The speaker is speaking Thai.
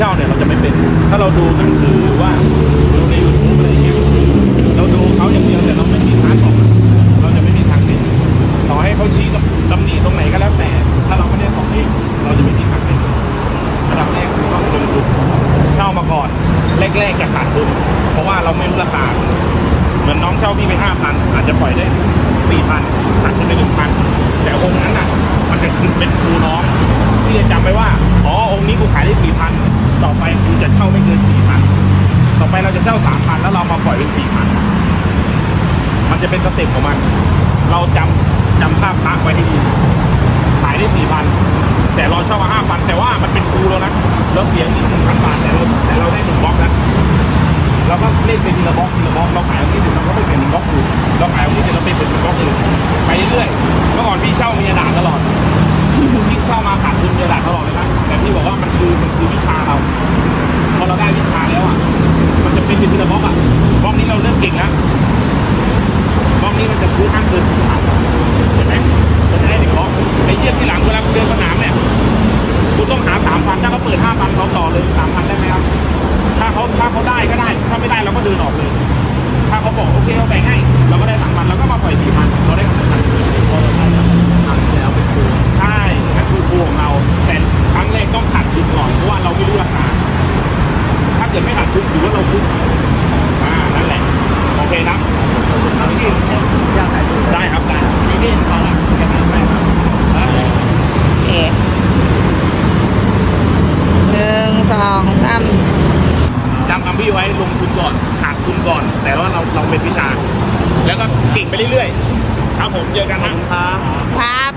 เช่าเนี่ยเราจะไม่เป็น ถ้าเราดูหนังสือหรือว่าดูในยูทูบอะไรอย่างเงี้ยเราดูเขาอย่างเดียวแต่เราไม่มีทางของเราจะไม่มีทางเป็นต่อให้เขาชี้ตำหนิตรงไหนก็แล้วแต่ ถ้าเราไม่ได้ของเองเราจะไม่มีทางเป็นระดับแรกคือต้องลงทุนเช่ามาก่อนแรกๆจะขาดทุนเพราะว่าเราไม่รู้ราคาเหมือนน้องเช่าพี่ไปห้าพันอาจจะปล่อยได้สี่พันขาดทุนไปหนึ่งพัน อ๋อองค์นี้กูขายได้สี่พันต่อไปกูจะเช่าไม่เกินสี่พันต่อไปเราจะเช่าสามพันแล้วเรามาปล่อยเป็นสี่พันมันจะเป็นสเต็ปของมัน เราจำจำภาพพระไว้ให้ดี ขายได้สี่พันแต่เราเช่ามาห้าพันแต่ว่ามันเป็นครูแล้วนะเราเสียอีกหนึ่งพันบาทแต่เราแต่เราได้หนึ่งบล็อกนะเราก็เล่นไปทีละบล็อกทีละบล็อกเราขายเอาที่หนึ่งเราก็ไปเป็นหนึ่งบล็อกอื่นเราขายเอาที่เดียวเราไปเป็นหนึ่งบล็อกอื่นไปเรื่อยเมื่อก่อนพี่เช่ามีกระดาษตลอดพี่เช่ามาขาดทุนมีกระดาษตลอด จะซื้อห้างเกินสิบพันเห็นไหมจะได้หนึ่งล็อกไอ้เยี่ยมที่หลังเวลาเดินสนามเนี่ยคุณต้องหาสามพันถ้าเขาเปิดห้าพันเขาต่อเลยสามพันได้ไหมครับ ถ้าเขาถ้าเขาได้ก็ได้ ถ้าไม่ได้เราก็เดินออกเลย ถ้าเขาบอกโอเคเราแบ่งให้ เราก็ได้สามพันเราก็มาปล่อยสี่พันเราได้สามพันพอเราได้แล้วทำแล้วเป็นครูใช่นั่นคือครูของเราแต่ครั้งแรกต้องขาดทุนก่อนเพราะว่าเราไม่รู้ราคาถ้าเกิดไม่ขาดทุนถือว่าเราคุ้มอ่า นั่นแหละ โอเคครับที่อยากถ่ายรูปได้ครับได้ที่นี่ฟังอะแค่นั้นไปครับได้ โอเคหนึ่งสองสาม จำคำพี่ไว้ลงทุนก่อนขาดทุนก่อน แต่ว่าเราเราเป็นวิชา แล้วก็เก่งไปเรื่อยๆ ครับผมเจอกันนะครับ ครับ